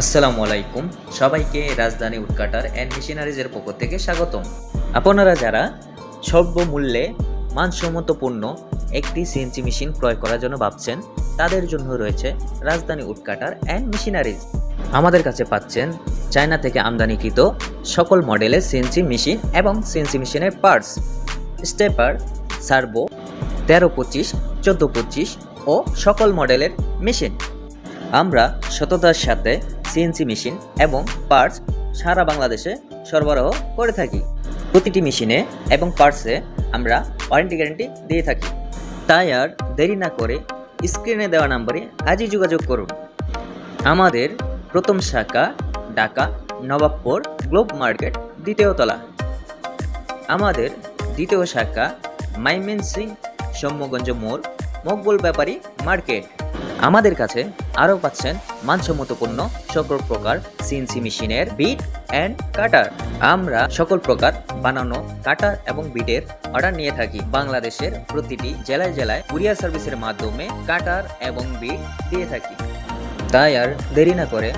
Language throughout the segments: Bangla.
আসসালামু আলাইকুম। সবাইকে রাজধানী উৎকাটার অ্যান্ড মেশিনারিজের পক্ষ থেকে স্বাগতম। আপনারা যারা স্বল্প মূল্যে মানসম্মত পণ্য একটি সিএনজি মেশিন ক্রয় করার জন্য ভাবছেন, তাদের জন্য রয়েছে রাজধানী উৎকাটার অ্যান্ড মেশিনারিজ। আমাদের কাছে পাচ্ছেন চায়না থেকে আমদানিকৃত সকল মডেলের সিএনজি মেশিন এবং সিএনজি মেশিনের পার্টস। স্টেপার সার্ভো তেরো পঁচিশ, চোদ্দ পঁচিশ ও সকল মডেলের মেশিন। আমরা সততার সাথে সিএনসি মেশিন এবং পার্টস সারা বাংলাদেশে সরবরাহ করে থাকি। প্রতিটি মেশিনে এবং পার্টসে আমরা ওয়ারেন্টি গ্যারেন্টি দিয়ে থাকি। তাই আর দেরি না করে স্ক্রিনে দেওয়া নাম্বারে আজই যোগাযোগ করুন। আমাদের প্রথম শাখা ঢাকা নবাবপুর গ্লোব মার্কেট দ্বিতীয় তলা। আমাদের দ্বিতীয় শাখা মাইমেন সিং সৌম্যগঞ্জ মোড়, মকবুল ব্যাপারী মার্কেট। আমাদের কাছে আরও পাচ্ছেন মানসম্মত পণ্য সকল প্রকার সিএনসি মেশিনের বিট অ্যান্ড কাটার। আমরা সকল প্রকার বানানো কাটার এবং বিটের অর্ডার নিয়ে থাকি। বাংলাদেশের প্রতিটি জেলায় জেলায় কুরিয়ার সার্ভিসের মাধ্যমে কাটার এবং বিট দিয়ে থাকি। তাই আর দেরি না করে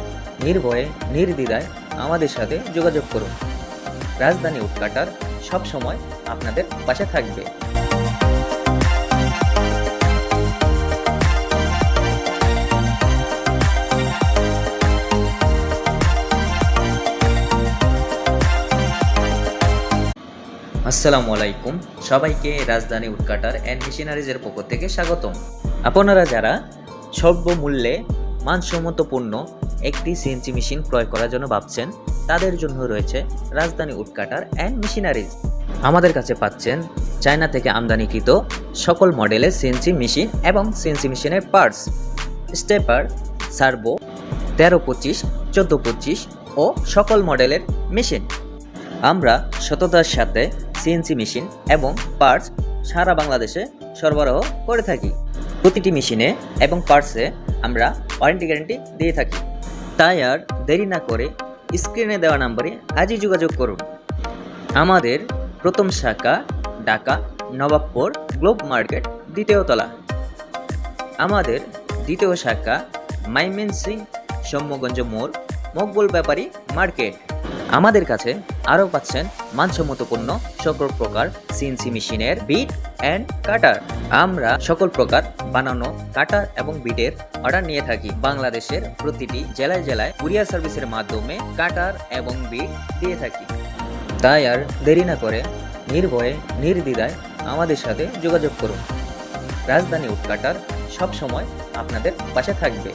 নির্ভয়ে, নির্দ্বিধায় আমাদের সাথে যোগাযোগ করুন। রাজধানী উৎকাটার সবসময় আপনাদের পাশে থাকবে। আসসালামু আলাইকুম। সবাইকে রাজধানী উৎকাটার অ্যান্ড মেশিনারিজের পক্ষ থেকে স্বাগতম। আপনারা যারা স্বল্প মূল্যে মানসম্মত পণ্য একটি সিএনজি মেশিন ক্রয় করার জন্য ভাবছেন, তাদের জন্য রয়েছে রাজধানী উৎকাটার অ্যান্ড মেশিনারিজ। আমাদের কাছে পাচ্ছেন চায়না থেকে আমদানিকৃত সকল মডেলের সিএনজি মেশিন এবং সিএনজি মেশিনের পার্টস। স্টেপার সার্ভো তেরো পঁচিশ, চোদ্দ পঁচিশ ও সকল মডেলের মেশিন। আমরা সততার সাথে সিএনসি মেশিন এবং পার্টস সারা বাংলাদেশে সরবরাহ করে থাকি। প্রতিটি মেশিনে এবং পার্টসে আমরা ওয়ারেন্টি গ্যারেন্টি দিয়ে থাকি। তাই আর দেরি না করে স্ক্রিনে দেওয়া নাম্বারে আজই যোগাযোগ করুন। আমাদের প্রথম শাখা ঢাকা নবাবপুর গ্লোব মার্কেট দ্বিতীয় তলা। আমাদের দ্বিতীয় শাখা মাইমেন সিং সৌম্যগঞ্জ মোড় মকবুল ব্যাপারী মার্কেট। আমাদের কাছে আরও পাচ্ছেন মানসম্মত পণ্য সকল প্রকার সিএনসি মেশিনের বিট অ্যান্ড কাটার আমরা সকল প্রকার বানানো কাটার এবং বিটের অর্ডার নিয়ে থাকি। বাংলাদেশের প্রতিটি জেলায় জেলায় কুরিয়ার সার্ভিসের মাধ্যমে কাটার এবং বিট দিয়ে থাকি। তাই আর দেরি না করে নির্ভয়ে, নির্দ্বিধায় আমাদের সাথে যোগাযোগ করুন। রাজধানী উৎকাটার সবসময় আপনাদের পাশে থাকবে।